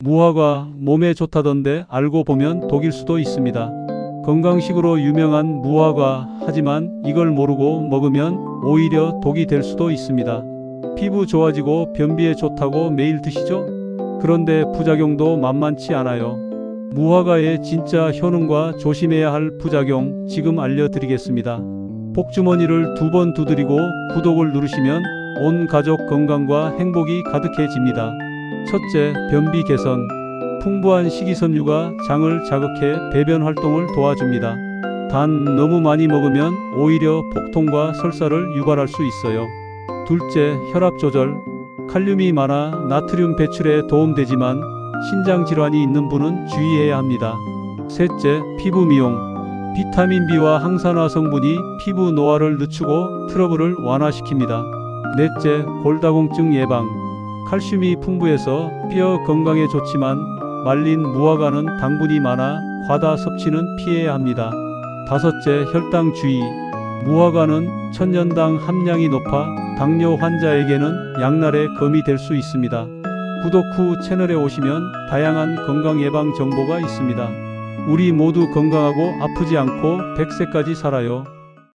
무화과 몸에 좋다던데 알고 보면 독일 수도 있습니다. 건강식으로 유명한 무화과 하지만 이걸 모르고 먹으면 오히려 독이 될 수도 있습니다. 피부 좋아지고 변비에 좋다고 매일 드시죠? 그런데 부작용도 만만치 않아요. 무화과의 진짜 효능과 조심해야 할 부작용 지금 알려드리겠습니다. 복주머니를 두 번 두드리고 구독을 누르시면 온 가족 건강과 행복이 가득해집니다. 첫째, 변비 개선. 풍부한 식이섬유가 장을 자극해 배변 활동을 도와줍니다. 단 너무 많이 먹으면 오히려 복통과 설사를 유발할 수 있어요. 둘째, 혈압 조절. 칼륨이 많아 나트륨 배출에 도움되지만 신장 질환이 있는 분은 주의해야 합니다. 셋째, 피부 미용. 비타민 B와 항산화 성분이 피부 노화를 늦추고 트러블을 완화시킵니다. 넷째, 골다공증 예방. 칼슘이 풍부해서 뼈 건강에 좋지만 말린 무화과는 당분이 많아 과다 섭취는 피해야 합니다. 다섯째, 혈당 주의. 무화과는 천년당 함량이 높아 당뇨 환자에게는 양날의 검이 될 수 있습니다. 구독 후 채널에 오시면 다양한 건강 예방 정보가 있습니다. 우리 모두 건강하고 아프지 않고 100세까지 살아요.